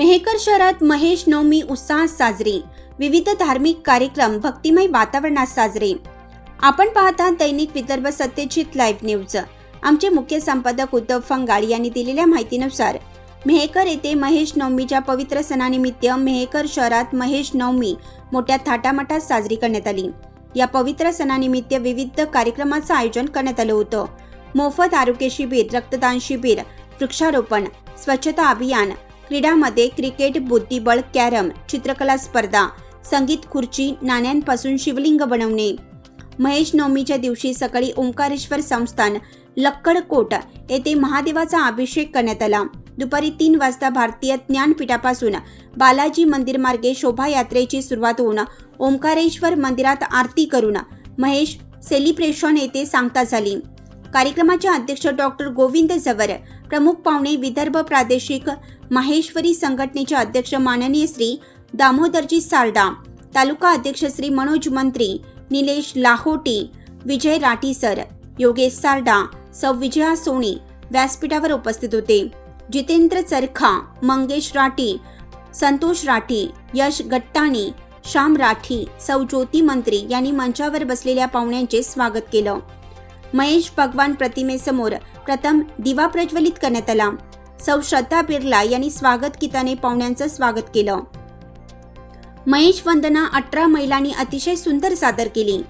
मेहकर शहरात महेश नवमी उत्साहात साजरी. विविध धार्मिक कार्यक्रम भक्तिमय वातावरणात साजरे. आपण पाहता दैनिक विदर्भ सत्यजित लाईव्ह न्यूज. आमचे मुख्य संपादक उद्धव फंगाळ यांनी दिलेल्या माहितीनुसार मेहकर येथे महेश नवमीच्या पवित्र सणानिमित्त मेहकर शहरात महेश नवमी मोठ्या थाटामाटात साजरी करण्यात आली. या पवित्र सणानिमित्त विविध कार्यक्रमाचं आयोजन करण्यात आलं होतं. मोफत आरोग्य शिबिर रक्तदान शिबिर वृक्षारोपण स्वच्छता अभियान क्रीडामध्ये क्रिकेट बुद्धिबळ कॅरम चित्रकला स्पर्धा संगीत खुर्ची नाण्यांपासून शिवलिंग बनवणे. महेश नवमीच्या दिवशी सकाळी ओंकारेश्वर संस्थान लक्कडकोट येथे महादेवाचा अभिषेक करण्यात आला. दुपारी तीन वाजता भारतीय ज्ञानपीठापासून बालाजी मंदिर मार्गे शोभायात्रेची सुरुवात होऊन ओंकारेश्वर मंदिरात आरती करून महेश सेलिब्रेशन येथे सांगता झाली. कार्यक्रमाचे अध्यक्ष डॉक्टर गोविंद जवर प्रमुख पाहुणे विदर्भ प्रादेशिक माहेश्वरी संघटनेचे अध्यक्ष माननीय श्री दामोदरजी सारडा तालुका अध्यक्ष श्री मनोज मंत्री निलेश लाहोटी विजय राठी सर योगेश सारडा सौ विजया सोनी व्यासपीठावर उपस्थित होते. जितेंद्र चरखा मंगेश राठी संतोष राठी यश गट्टाणी श्याम राठी सौ ज्योती मंत्री यांनी मंचावर बसलेल्या पाहुण्यांचे स्वागत केलं. महेश भगवान प्रतिमेसमोर प्रथम दिवा प्रज्वलित करण्यात आला. सौ श्रद्धा बिर्ला यांनी स्वागत गीताने पाहुण्यांचं स्वागत केलं. महेश वंदना अठरा महिलांनी अतिशय सुंदर सादर केली.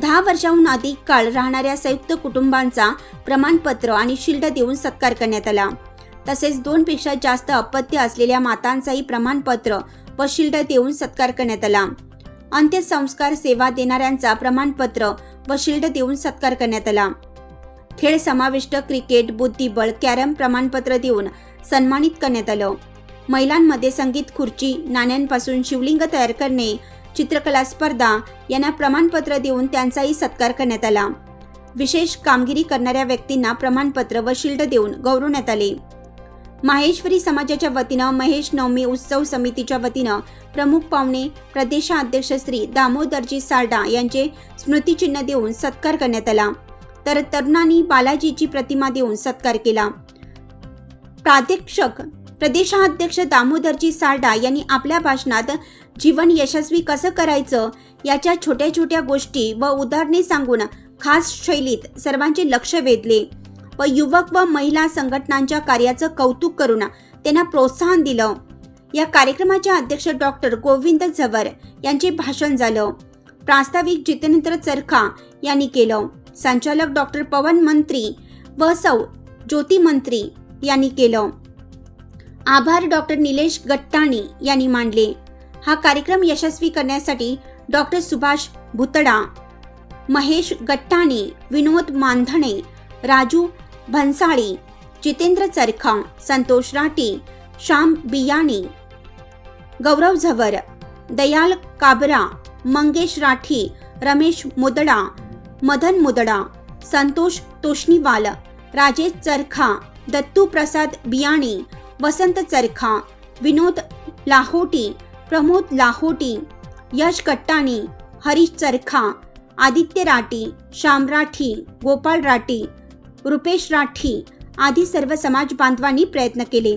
दहा वर्षाहून अधिक काळ राहणाऱ्या संयुक्त कुटुंबांचा प्रमाणपत्र आणि शिल्ड देऊन सत्कार करण्यात आला. तसेच दोनपेक्षा जास्त अपत्य असलेल्या मातांचाही प्रमाणपत्र व शिल्ड देऊन सत्कार करण्यात आला. अंत्यसंस्कार सेवा देणाऱ्यांचा प्रमाणपत्र व शिल्ड देऊन सत्कार करण्यात आला. खेळ समाविष्ट क्रिकेट बुद्धिबळ कॅरम प्रमाणपत्र देऊन सन्मानित करण्यात आलं. महिलांमध्ये संगीत खुर्ची नाण्यांपासून शिवलिंग तयार करणे चित्रकला स्पर्धा यांना प्रमाणपत्र देऊन त्यांचाही सत्कार करण्यात आला. विशेष कामगिरी करणाऱ्या व्यक्तींना प्रमाणपत्र व शिल्ड देऊन गौरवण्यात आले. माहेश्वरी समाजाच्या वतीनं महेश नवमी उत्सव समितीच्या वतीनं प्रमुख पाहुणे प्रदेशाध्यक्ष श्री दामोदरजी सारडा यांचे स्मृतिचिन्ह देऊन सत्कार करण्यात आला. तर तरुणांनी बालाजीची प्रतिमा देऊन सत्कार केला. प्राध्यक्षक प्रदेशाध्यक्ष दामोदरजी सारडा यांनी आपल्या भाषणात जीवन यशस्वी कसं करायचं याच्या छोट्या छोट्या गोष्टी व उदाहरणे सांगून खास शैलीत सर्वांचे लक्ष वेधले. व युवक व महिला संघटनांच्या कार्याचं कौतुक करून त्यांना प्रोत्साहन दिलं. या कार्यक्रमाचे अध्यक्ष डॉक्टर गोविंद झवर यांचे भाषण झालं. प्रास्ताविक जितेंद्र चरखा यांनी केलं. संचालक डॉक्टर पवन मंत्री व सौ ज्योती मंत्री यांनी केलं. आभार डॉक्टर निलेश गट्टाणी यांनी मांडले हा कार्यक्रम यशस्वी करण्यासाठी डॉक्टर सुभाष भुतडा महेश गट्टाणी विनोद मानधणे राजू भन्साळी जितेंद्र चरखा संतोष राठी श्याम बियाणी गौरव झवर दयाल काबरा मंगेश राठी रमेश मुदडा मदन मुदडा संतोष तोष्णीवाल राजेश चरखा दत्तू प्रसाद बियाणी वसंत चरखा विनोद लाहोटी प्रमोद लाहोटी यश कट्टाणी हरीश चरखा आदित्य राठी श्याम राठी गोपाळ राठी रुपेश राठी आदी सर्व समाज बांधवांनी प्रयत्न केले.